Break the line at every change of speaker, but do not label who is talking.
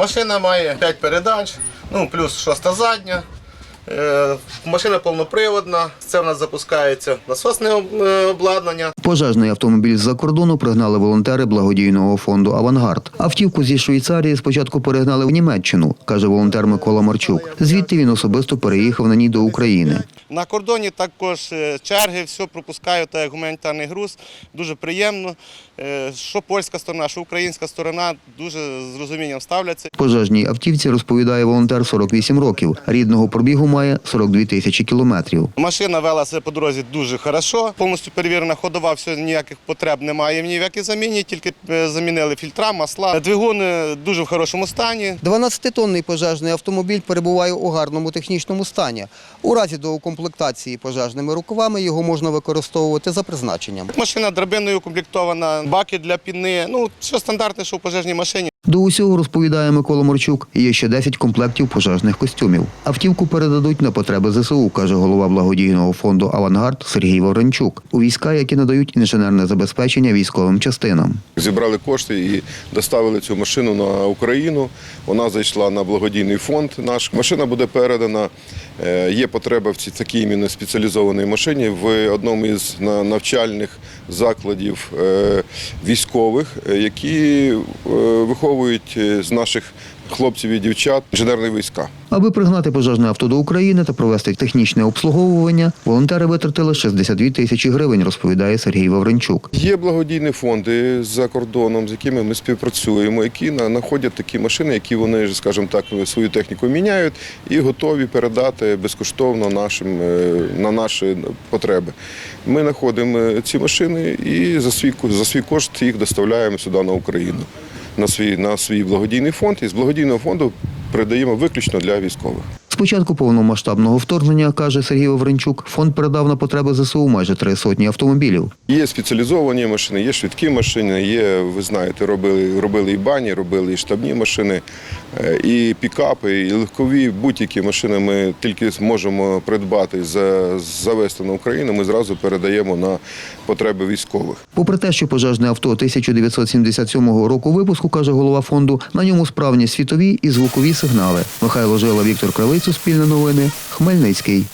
Машина має 5 передач, ну плюс шоста задня. Е, Машина повноприводна. Це в нас запускається насосне е, обладнання.
Пожежний автомобіль з-за кордону пригнали волонтери благодійного фонду Авангард. Автівку зі Швейцарії спочатку перегнали в Німеччину, каже волонтер Микола Марчук. Звідти він особисто переїхав на ній до України.
На кордоні також е, черги, все пропускаю так як гуманітарний груз. Дуже приємно. Е, Що польська сторона, що українська сторона дуже з розумінням ставляться.
Пожежній автівці розповідає волонтер 48 років. Рідного пробігу має 42 тисячі кілометрів.
Машина вела себе по дорозі дуже хорошо, повністю перевірена ходова, все, ніяких потреб немає ні в якій заміні, тільки замінили фільтра, масла. Двигун е, дуже в хорошому стані.
12-тонний пожежний автомобіль перебуває у гарному технічному стані. У разі доукомплектації пожежними рукавами його можна використовувати за призначенням.
Машина драбиною укомплектована, баки для піни. Ну, все стандартне, що в пожежній машині.
До усього розповідає Микола Марчук. Є ще 10 комплектів пожежних костюмів. Автівку передадуть на потреби ЗСУ, каже голова благодійного фонду Авангард Сергій Вавренчук. У війська, які надають інженерне забезпечення військовим частинам.
Зібрали кошти і доставили цю машину на Україну. Вона зайшла на благодійний фонд наш. Машина буде передана. Е, Є потреба в цій такій іменно спеціалізованій машині в одному із навчальних закладів е, військових, е, які виховують е, з наших хлопців і дівчат інженерні війська.
Аби пригнати пожежне авто до України та провести технічне обслуговування, волонтери витратили 62 тисячі гривень, розповідає Сергій Вавренчук.
Є благодійні фонди за кордоном, з якими ми співпрацюємо, які на- знаходять такі машини, які вони, скажімо так, свою техніку міняють і готові передати безкоштовно нашим, е, на наші потреби. Ми знаходимо е, ці машини і за свій, за свій кошт їх доставляємо сюди на Україну. На свій, на свій благодійний фонд і з благодійного фонду передаємо виключно для військових.
Початку повномасштабного вторгнення, каже Сергій Вавренчук, фонд передав на потреби ЗСУ майже три сотні автомобілів.
Є спеціалізовані машини, є швидкі машини, є, ви знаєте, робили, робили і бані, робили і штабні машини, е, і пікапи, і легкові. Будь-які машини ми тільки зможемо придбати, за- завести на Україну, ми зразу передаємо на потреби військових.
Попри те, що пожежне авто 1977 року випуску, каже голова фонду, на ньому справні світові і звукові сигнали. Михайло Жила, Віктор Кравий, Суспільне новини, Хмельницький.